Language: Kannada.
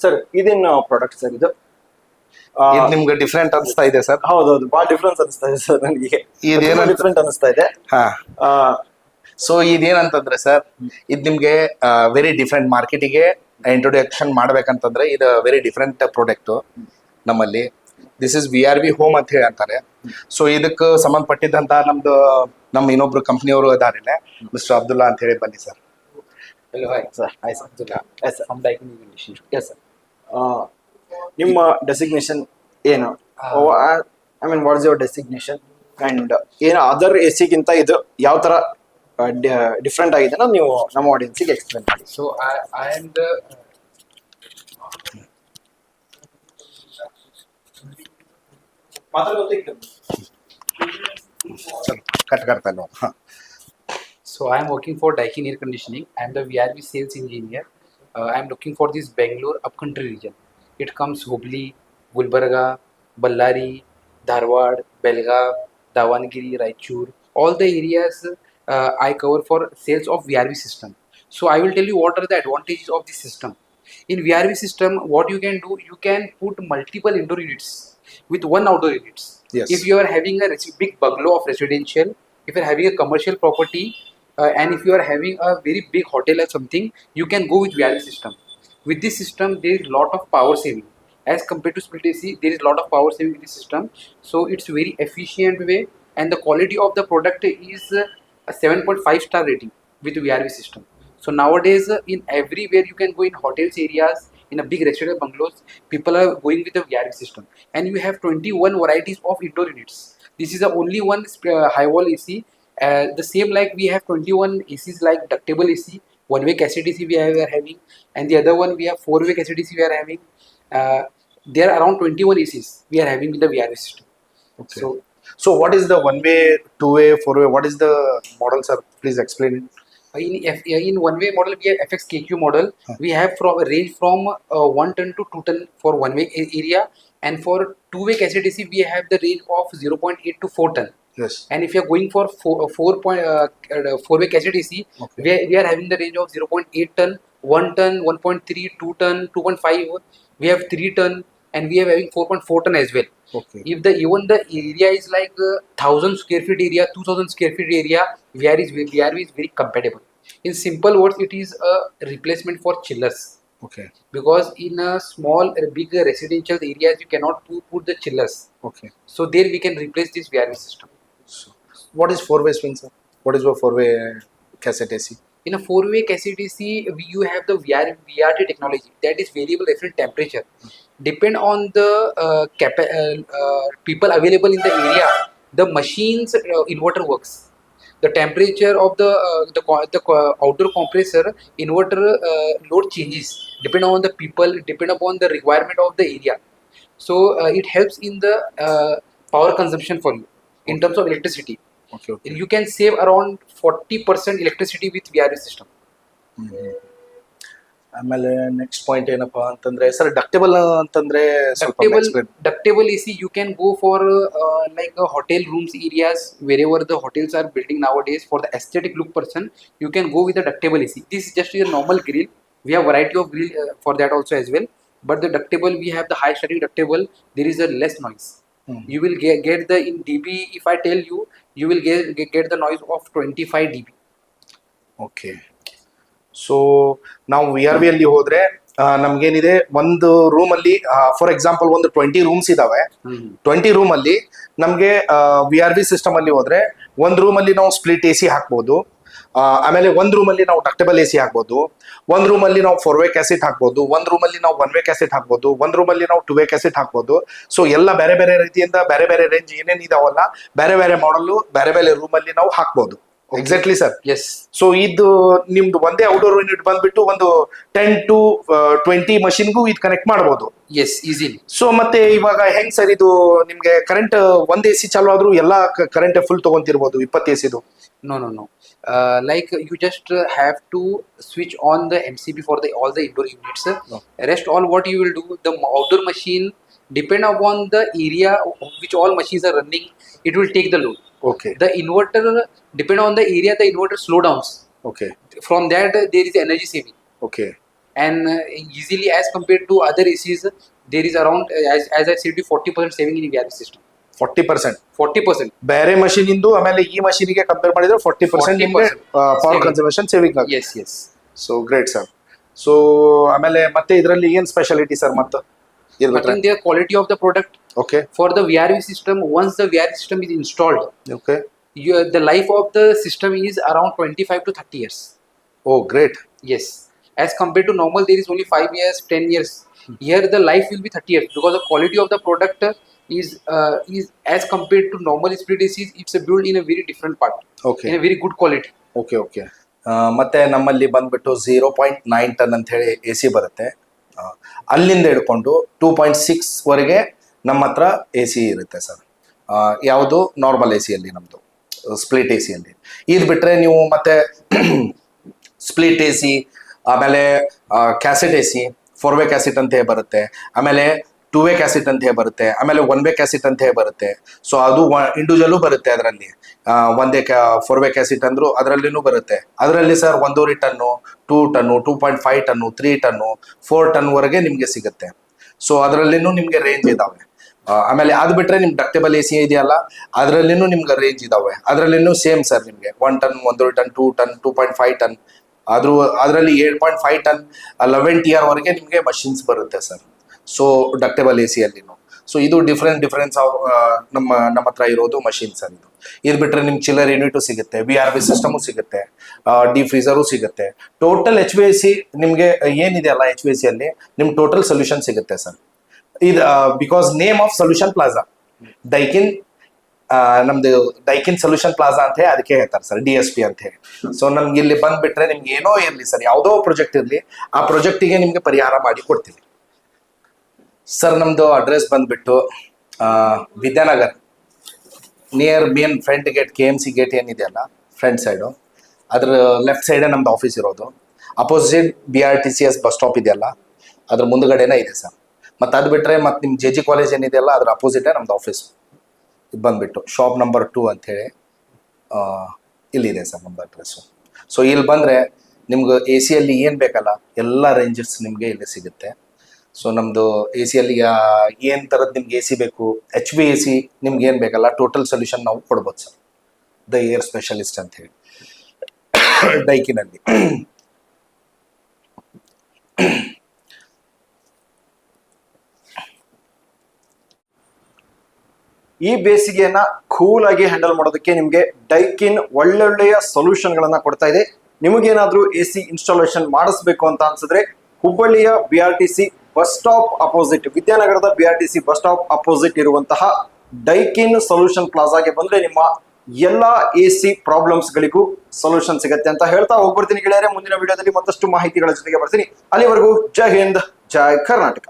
ಸರ್ ಇದೇನ್ ಪ್ರಾಡಕ್ಟ್ ಸರ್ ಇದು? ಇದು ನಿಮ್ಗೆ ಡಿಫ್ರೆಂಟ್ ಅನಿಸ್ತಾ ಇದೆ ಸರ್ ಹೌದೌದು ಬಹಳ ಡಿಫ್ರೆನ್ಸ್ ಅನಿಸ್ತಾ ಇದೆ ಸರ್ ನನಗೆ. ಡಿಫ್ರೆಂಟ್ ಅನಿಸ್ತಾ ಇದೆ. ಹಾ. ಸೊ ಇದೇನಂತಂದ್ರೆ ಸರ್ ಇದು ನಿಮ್ಗೆ ವೆರಿ ಡಿಫ್ರೆಂಟ್ ಮಾರ್ಕೆಟಿಗೆ ಇಂಟ್ರೊಡಕ್ಷನ್ ಮಾಡ್ಬೇಕಂತಂದ್ರೆ ಇದು ವೆರಿ ಡಿಫ್ರೆಂಟ್ ಪ್ರಾಡಕ್ಟ್ ನಮ್ಮಲ್ಲಿ. This is V R V home ಅಂತ ಹೇಳಿ ಅಂತಾರೆ. ಸೊ ಇದಕ್ಕೆ ಸಂಬಂಧಪಟ್ಟಿದ್ದಂತ ನಮ್ದು ನಮ್ಮ ಇನ್ನೊಬ್ರು ಕಂಪ್ನಿಯವರು ಅದಾರಿಲ್ಲ ಮಿಸ್ಟರ್ ಅಬ್ದುಲ್ಲಾ ಅಂತ ಹೇಳಿ ಬನ್ನಿ ಸರ್ ಹಲೋ hi. ಸರ್ ಆಯ್ತು ಸರ್ Condition. ಎಸ್ ಸರ್ ನಿಮ್ಮ ಡೆಸಿಗ್ನೇಷನ್ ಏನು? I mean what is your designation and ಏನು ಅದರ್ ಎ ಸಿಗಿಂತ ಇದು ಯಾವ ತರ ಡಿಫ್ರೆಂಟ್ ಆಗಿದೆ ಅನ್ನೋದು ನೀವು ನಮ್ಮ ಆಡಿಯನ್ಸಿಗೆ ಎಕ್ಸ್ಪ್ಲೇನ್ ಮಾಡಿ. So I am am the cut ಕಟ್ತಾ so I am working for working air conditioning Air Conditioning. I am the VRV sales engineer. Uh, I am looking for this Bangalore upcountry region. It comes Hubli, Gulbarga, Ballari, Dharwad, Belgaum, Davangiri, Raichur. All the areas uh, I cover for sales of VRV system. So I will tell you what are the advantages of this system. In VRV system, what you can do, you can put multiple indoor units with one outdoor units. Yes. If you are having a big bungalow of residential, if you are having a commercial property, uh, and if you are having a very big hotel or something, you can go with VRV system. With this system, there is a lot of power saving. As compared to split AC, there is lot of power saving in this system. So it's very efficient way, and the quality of the product is uh, a 7.5 star rating with VRV system. So nowadays, uh, in everywhere you can go in hotels areas, in a big residential bungalows, people are going with the VRV system, and you have 21 varieties of indoor units. This is the only one uh, high wall AC. Uh, the same like we have 21 ACs like ductable AC, one-way AC we, are having, and the other one we have four-way AC we are having. Uh, there are around 21 ACs we are having in the VR system. Okay. So, so what is the one-way, two-way, four-way? What is the model, sir? Please explain. Uh, in, F, uh, in one-way model, we have FXKQ model. Huh. We have from range from uh, one ton to two ton for one-way area, and for two-way AC we have the range of 0.8 to four ton. Yes. And if you're going for four, uh, four point uh, uh four-way catch DC, okay. we, are, we are having the range of 0.8 ton, 1 ton, 1.3, 2 ton, 2.5. We have 3 ton, and we are having 4.4 ton as well. Okay. If the even the area is like uh, thousand square feet area, two thousand square feet area, VR is is very compatible. In simple words, it is a replacement for chillers. Okay. Because in a small, big residential areas, you cannot put, put the chillers. Okay. So there we can replace this VR system. So, what is four-way swing, sir? What is a four-way cassette AC? In a four-way cassette AC, you have the VR, VRT technology that is variable reference temperature. Depend on the uh, capa- uh, uh, people available in the area, the machine's uh, inverter works. The temperature of the uh, the, co- the co- outdoor compressor inverter uh, load changes depend on the people, depend upon the requirement of the area. So uh, it helps in the uh, power consumption for you in terms of electricity. Okay okay You can save around 40% electricity with VRV system. ಆಮೇಲೆ ನೆಕ್ಸ್ಟ್ ಪಾಯಿಂಟ್ ಏನಪ್ಪಾ ಅಂತಂದ್ರೆ ಸರ್ ಡಕ್ಟೇಬಲ್ ಅಂತಂದ್ರೆ ಸ್ವಲ್ಪ ductable explain. ductable AC you can go for uh, like uh, hotel rooms areas wherever the hotels are building nowadays for the aesthetic look person you can go with the ductable AC this is just your normal grill we have variety of grill uh, for that also as well but the ductable we have the high static ductable there Hmm. you will get, get the in dB if I tell you you will get, get get the noise of 25 dB okay so ನಾವು ವಿ ಆರ್ ವಿ ಅಲ್ಲಿ ಹೋದ್ರೆ ನಮ್ಗೇನಿದೆ ಒಂದು ರೂಮ್ ಅಲ್ಲಿ ಫಾರ್ ಎಕ್ಸಾಂಪಲ್ ಒಂದು ಟ್ವೆಂಟಿ ರೂಮ್ಸ್ ಇದಾವೆ. ಟ್ವೆಂಟಿ ರೂಮ್ ಅಲ್ಲಿ ನಮಗೆ ವಿ ಆರ್ ಬಿ ಸಿಸ್ಟಮ್ ಅಲ್ಲಿ ಹೋದ್ರೆ ಒಂದ್ ರೂಮ್ ಅಲ್ಲಿ ನಾವು ಸ್ಪ್ಲಿಟ್ ಎ ಸಿ ಹಾಕ್ಬೋದು. ಆಮೇಲೆ ಒಂದ್ ರೂಮ್ ಅಲ್ಲಿ ನಾವು ಡಕ್ಟಬಲ್ ಎ ಸಿ ಹಾಕ್ಬೋದು. ಒಂದ್ ರೂಮ್ ಅಲ್ಲಿ ನಾವು ಫೋರ್ ವೇ ಕ್ಯಾಸೆಟ್ ಹಾಕ್ಬೋದು. ಒಂದ್ ರೂಮ್ ಅಲ್ಲಿ ನಾವು ಒನ್ ವೇ ಕ್ಯಾಸೆಟ್ ಹಾಕ್ಬೋದು. ಒಂದ್ ರೂಮ್ ಅಲ್ಲಿ ನಾವು ಟೂ ವೇ ಕ್ಯಾಸೆಟ್ ಹಾಕ್ಬೋದು. ಸೊ ಎಲ್ಲ ಬೇರೆ ಬೇರೆ ರೀತಿಯಿಂದ, ಬೇರೆ ಬೇರೆ ರೇಂಜ್ ಏನೇನಿದಾವಲ್ಲ ಬೇರೆ ಬೇರೆ ಮಾಡಲ್ ಬೇರೆ ಬೇರೆ ರೂಮಲ್ಲಿ ನಾವು ಹಾಕ್ಬೋದು. ಎಕ್ಸಾಕ್ಟ್ಲಿ ಸರ್ ಎಸ್ ಸೊ ಇದು ನಿಮ್ದು ಒಂದೇ ಔಟ್ಡೋರ್ ಯೂನಿಟ್ ಬಂದ್ಬಿಟ್ಟು ಒಂದು ಟೆನ್ ಟು ಟ್ವೆಂಟಿ ಮಷಿನ್ಗೂ ಇದು ಕನೆಕ್ಟ್ ಮಾಡ್ಬೋದು. ಎಸ್ ಈಸಿ ಸೊ ಮತ್ತೆ ಇವಾಗ ಹೆಂಗ್ ಸರ್ ಇದು ನಿಮ್ಗೆ ಕರೆಂಟ್ ಒಂದ್ ಎ ಸಿ ಚಾಲು ಆದ್ರೂ ಎಲ್ಲಾ ಕರೆಂಟ್ ಫುಲ್ ತಗೊಂತಿರ್ಬೋದು ಇಪ್ಪತ್ತು A C no no no like you just have to switch on the M C B for the all the indoor units rest all what you will do the outdoor machine depend upon the area of which all machines are running. It will take the load. Okay The inverter depend on the area the inverter slow downs. Okay From that uh, there is energy saving. Okay and uh, easily as compared to other ACs, there is around uh, as, as I said, you 40% saving in VRV system. Forty percent 40%. ಬೇರೆ ಮಷೀನ್ ಇಂದು ಆಮೇಲೆ ಈ ಮಷೀನಿಗೆ ಕಂಪೇರ್ ಮಾಡಿದ್ರೆ ಫಾರ್ಟಿ ಪರ್ಸೆಂಟ್ ನಿಮಗೆ 40% ಪವರ್ saving. ಕನ್ಸರ್ವೇಷನ್ ಸೇವಿಂಗ್ ಆಗುತ್ತೆ Yes, yes. So great sir so ಆಮೇಲೆ ಮತ್ತೆ ಇದರಲ್ಲಿ ಏನ್ ಸ್ಪೆಷಾಲಿಟಿ ಸರ್ ಮತ್ತೆ But ಇರ್ಬಿಟ್ರೆ in the quality of the product, okay for the VRV system, once the VRV system is installed, okay you, the life of the system is around 25 to 30 years. Oh great Yes. As compared to normal, there is only 5 years, 10 years. Here, the life will be 30 years because the quality of the product uh, is uh, is as compared to normal split ACs, it's a built in a very different part, okay in a very good quality. Okay okay ಮತ್ತೆ ನಮ್ಮಲ್ಲಿ ಬಂದ್ಬಿಟ್ಟು ಝೀರೋ ಪಾಯಿಂಟ್ ನೈನ್ ಟನ್ ಅಂತ ಹೇಳಿ ಎ ಸಿ ಬರುತ್ತೆ ಆ, ಅಲ್ಲಿಂದ ಹಿಡ್ಕೊಂಡು ಟೂ ಪಾಯಿಂಟ್ ಸಿಕ್ಸ್ವರೆಗೆ ನಮ್ಮ ಹತ್ರ ಎ ಸಿ ಇರುತ್ತೆ ಸರ್. ಯಾವುದು? ನಾರ್ಮಲ್ ಎ ಸಿಯಲ್ಲಿ ನಮ್ಮದು ಸ್ಪ್ಲಿಟ್ ಎ ಸಿಯಲ್ಲಿ ಇದು ಬಿಟ್ಟರೆ ನೀವು ಮತ್ತೆ ಸ್ಪ್ಲಿಟ್ ಎ ಸಿ ಆಮೇಲೆ cassette A C four way cassette ಅಂತ ಬರುತ್ತೆ. ಆಮೇಲೆ ಟೂ ವೇ ಕ್ಯಾಸೆಟ್ ಅಂತ ಹೇಳಿ ಬರುತ್ತೆ? ಆಮೇಲೆ ಒನ್ ವೇ ಕ್ಯಾಸೆಟ್ ಅಂತ ಹೇಳಿ ಬರುತ್ತೆ? ಸೊ ಅದು ಇಂಡಿವಿಜುವಲು ಬರುತ್ತೆ ಅದರಲ್ಲಿ. ಒಂದೇ ಕ್ಯಾ ಫೋರ್ ವೇ ಕ್ಯಾಸೆಟ್ ಅಂದ್ರು ಅದರಲ್ಲಿನೂ ಬರುತ್ತೆ. ಅದರಲ್ಲಿ ಸರ್ ಒಂದೂವರೆ ton two ton two point five ton three ton four ton ವರೆಗೆ ನಿಮಗೆ ಸಿಗುತ್ತೆ. ಸೊ ಅದರಲ್ಲಿನೂ ನಿಮಗೆ ರೇಂಜ್ ಇದಾವೆ. ಆಮೇಲೆ ಅದು ಬಿಟ್ಟರೆ ನಿಮ್ಗೆ ಡಕ್ಟೇಬಲ್ ಎ ಸಿ ಇದೆಯಲ್ಲ, ಅದರಲ್ಲಿನೂ ನಿಮ್ಗೆ ರೇಂಜ್ ಇದಾವೆ. ಅದರಲ್ಲಿನೂ ಸೇಮ್ ಸರ್ ನಿಮಗೆ. ಒನ್ ಟನ್ ಒಂದೂವರೆ ton two ton two point five ton ಆದರೂ, ಅದರಲ್ಲಿ eight point five ton eleven T R ವರೆಗೆ ನಿಮಗೆ ಮಷಿನ್ಸ್ ಬರುತ್ತೆ ಸರ್ ಸೊ ಡಕ್ಟೇಬಲ್ ಎ ಸಿಯಲ್ಲಿನೂ ಸೊ ಇದು ಡಿಫ್ರೆಂಟ್ ಡಿಫ್ರೆನ್ಸ್ ನಮ್ಮ ನಮ್ಮ ಹತ್ರ ಇರೋದು ಮಷಿನ್ಸ್ ಅಲ್ಲಿ ಇದು ಬಿಟ್ರೆ ನಿಮ್ಗೆ ಚಿಲ್ಲರ್ ಯೂನಿಟು ಸಿಗುತ್ತೆ ವಿ ಆರ್ ಬಿ ಸಿಸ್ಟಮು ಸಿಗುತ್ತೆ ಡಿ ಫ್ರೀಸರು ಸಿಗುತ್ತೆ. Total H V I C ನಿಮಗೆ ಏನಿದೆ ಅಲ್ಲ ಎಚ್ ವಿ ಎಸ್ ಸಿಯಲ್ಲಿ ನಿಮ್ಗೆ ಟೋಟಲ್ ಸೊಲ್ಯೂಷನ್ ಸಿಗುತ್ತೆ ಸರ್ ಇದು because name of solution plaza Daikin ನಮ್ದು ಡೈಕಿನ್ ಸೊಲ್ಯೂಷನ್ ಪ್ಲಾಜಾ ಅಂತ ಹೇಳಿ ಅದಕ್ಕೆ ಹೇಳ್ತಾರೆ ಸರ್ ಡಿ ಎಸ್ ಪಿ ಅಂತ ಹೇಳಿ. ಸೊ ನಮ್ಗೆ ಇಲ್ಲಿ ಬಂದ್ಬಿಟ್ರೆ ನಿಮ್ಗೆ ಏನೋ ಇರಲಿ ಸರ್ ಯಾವುದೋ ಪ್ರಾಜೆಕ್ಟ್ ಇರಲಿ, ಆ ಪ್ರಾಜೆಕ್ಟಿಗೆ ನಿಮ್ಗೆ ಪರಿಹಾರ ಮಾಡಿ ಕೊಡ್ತೀವಿ. ಸರ್, ನಮ್ದು ಅಡ್ರೆಸ್ ಬಂದ್ಬಿಟ್ಟು Vidyanagar. Near main front gate K M C gate ಏನಿದೆಯಲ್ಲ ಫ್ರಂಟ್ ಸೈಡು ಅದ್ರ ಲೆಫ್ಟ್ ಸೈಡೇ ನಮ್ದು ಆಫೀಸ್ ಇರೋದು. Opposite B R T C S bus stop ಇದೆಯಲ್ಲ ಅದ್ರ ಮುಂದ್ಗಡೆನೇ ಇದೆ ಸರ್. ಮತ್ತು ಅದು ಬಿಟ್ಟರೆ ಮತ್ತು ನಿಮ್ಮ ಜೆ ಜಿ ಕಾಲೇಜ್ ಏನಿದೆಯಲ್ಲ ಅದ್ರ ಅಪೋಸಿಟೇ ನಮ್ದು ಆಫೀಸ್ ಇದು ಬಂದುಬಿಟ್ಟು ಶಾಪ್ ನಂಬರ್ ಟೂ ಅಂಥೇಳಿ ಇಲ್ಲಿದೆ ಸರ್ ನಮ್ದು ಅಡ್ರೆಸ್ಸು ಸೊ ಇಲ್ಲಿ ಬಂದರೆ ನಿಮ್ಗೆ ಎ ಸಿಯಲ್ಲಿ ಏನು ಬೇಕಲ್ಲ, ಎಲ್ಲ ರೇಂಜಸ್ ನಿಮಗೆ ಇಲ್ಲಿ ಸಿಗುತ್ತೆ. ಸೊ ನಮ್ಮದು ಎ ಸಿಯಲ್ಲಿ ಏನು ಥರದ್ದು ನಿಮ್ಗೆ ಎ ಸಿ ಬೇಕು ಎಚ್ ಬಿ ಎ ಸಿ ನಿಮ್ಗೆ ಏನು ಬೇಕಲ್ಲ ಟೋಟಲ್ ಸೊಲ್ಯೂಷನ್ ನಾವು ಕೊಡ್ಬೋದು ಸರ್. ದ ಏರ್ ಸ್ಪೆಷಲಿಸ್ಟ್ ಅಂತ ಹೇಳಿ. ಡೈಕಿನಲ್ಲಿ ಈ ಬೇಸಿಗೆಯನ್ನ ಕೂಲ್ ಆಗಿ ಹ್ಯಾಂಡಲ್ ಮಾಡೋದಕ್ಕೆ ನಿಮಗೆ ಡೈಕಿನ್ ಒಳ್ಳೊಳ್ಳೆಯ ಸೊಲ್ಯೂಷನ್ ಗಳನ್ನ ಕೊಡ್ತಾ ಇದೆ. ನಿಮಗೇನಾದ್ರೂ ಎ ಸಿ ಇನ್ಸ್ಟಾಲೇಷನ್ ಮಾಡಿಸ್ಬೇಕು ಅಂತ ಅನ್ಸಿದ್ರೆ ಹುಬ್ಬಳ್ಳಿಯ B R T C bus stop opposite, ವಿದ್ಯಾನಗರದ B R T C bus stop opposite ಇರುವಂತಹ ಡೈಕಿನ್ ಸೊಲ್ಯೂಷನ್ ಪ್ಲಾಜಾಗೆ ಬಂದ್ರೆ ನಿಮ್ಮ ಎಲ್ಲಾ ಎ ಸಿ ಪ್ರಾಬ್ಲಮ್ಸ್ ಗಳಿಗೂ ಸೊಲ್ಯೂಷನ್ ಸಿಗುತ್ತೆ ಅಂತ ಹೇಳ್ತಾ ಹೋಗ್ಬರ್ತೀನಿ ಗೆಳೆಯರೆ. ಮುಂದಿನ ವಿಡಿಯೋದಲ್ಲಿ ಮತ್ತಷ್ಟು ಮಾಹಿತಿಗಳ ಜೊತೆಗೆ ಬರ್ತೀನಿ. ಅಲ್ಲಿವರೆಗೂ ಜೈ ಹಿಂದ್, ಜೈ ಕರ್ನಾಟಕ.